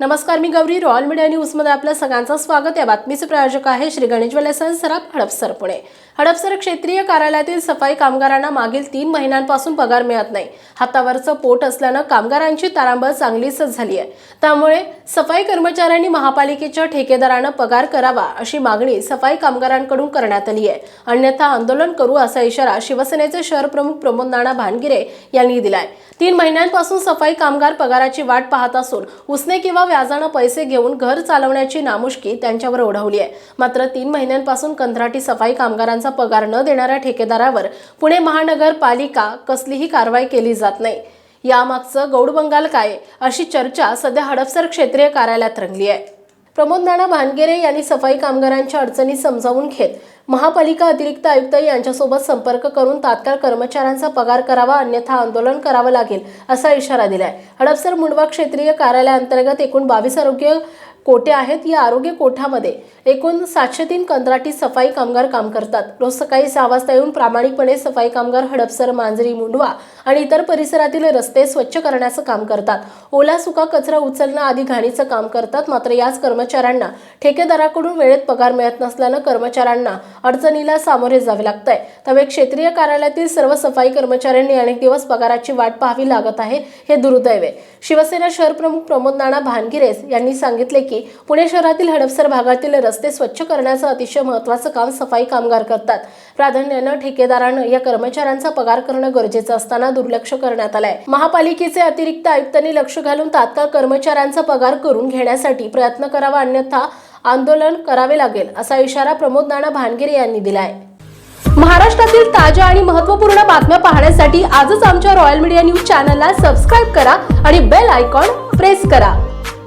नमस्कार मी Gauri. Royal media न्यूजमध्ये आपल्या सगळ्यांचं स्वागत. या बातमीचे प्रायोजक आहे श्री गणेश वेलेसन सराफ हडपसर पुणे. हडपसर क्षेत्रीय कार्यालयातील सफाई कामगारांना मागील तीन महिन्यांपासून पगार मिळत नाही. हातावरचं पोट असल्यानं कामगारांची तारांबळ चांगलीच झाली आहे त्यामुळे सफाई कर्मचाऱ्यांनी महापालिकेच्या ठेकेदारानं पगार करावा अशी मागणी सफाई कामगारांकडून करण्यात आली आहे अन्यथा आंदोलन करू असा इशारा शिवसेनेचे शहर प्रमुख प्रमोद नाना भानगिरे यांनी दिलाय. तीन महिन्यांपासून सफाई कामगार पगाराची वाट पाहत असून उसने किंवा व्याजानं पैसे घेऊन घर चालवण्याची नामुष्की त्यांच्यावर ओढवली आहे. मात्र तीन महिन्यांपासून कंत्राटी सफाई कामगारांचा पगार न देणाऱ्या ठेकेदारावर पुणे महानगरपालिका कसलीही कारवाई केली जात नाही. यामागचं गौड बंगाल काय? अशी चर्चा सध्या हडपसर क्षेत्रीय कार्यालयात रंगली आहे. प्रमोद नाना भानगेरे यांनी सफाई कामगारांच्या अडचणी समजावून घेत महापालिका अतिरिक्त आयुक्त यांच्यासोबत संपर्क करून तात्काळ कर्मचाऱ्यांचा पगार करावा अन्यथा आंदोलन करावं लागेल असा इशारा दिलाय. हडपसर मुंडवा क्षेत्रीय कार्यालयाअंतर्गत एकूण बावीस आरोग्य कोटे आहेत. या आरोग्य कोठामध्ये एकूण सातशे तीन कंत्राटी सफाई कामगार काम करतात. रोज सकाळी सहा वाजता येऊन प्रामाणिकपणे सफाई कामगार हडपसर मांजरी मुंडवा आणि इतर परिसरातील रस्ते स्वच्छ करण्याचं काम करतात. ओला सुका कचरा उचलणं आदी घाणीचं काम करतात. मात्र याच कर्मचाऱ्यांना ठेकेदाराकडून वेळेत पगार मिळत नसल्यानं कर्मचाऱ्यांना अडचणीला सामोरे जावे लागतंय. त्यामुळे क्षेत्रीय कार्यालयातील सर्व सफाई कर्मचाऱ्यांनी अनेक दिवस पगाराची वाट पाहावी लागत आहे हे दुर्दैव आहे. शिवसेना शहर प्रमुख प्रमोद नाना भानगिरेस यांनी सांगितले की पुणे शहरातील हडपसर भागातील रस्ते स्वच्छ करण्याचं अतिशय महत्त्वाचं काम सफाई कामगार करतात. प्राधान्यानं ठेकेदारानं या कर्मचाऱ्यांचा पगार करणं गरजेचं असताना दुर्लक्ष करण्यात आलंय. महापालिकेचे अतिरिक्त आयुक्तांनी लक्ष घालून तात्काळ कर्मचाऱ्यांचा पगार करून घेण्यासाठी प्रयत्न करावा अन्यथा आंदोलन करावे लागेल असा इशारा प्रमोद नाना भानगिरे यांनी दिलाय. महाराष्ट्रातील ताज्या आणि महत्त्वपूर्ण बातम्या पाहण्यासाठी आजच आमच्या रॉयल मीडिया न्यूज चॅनलला सबस्क्राईब करा आणि बेल आयकॉन प्रेस करा.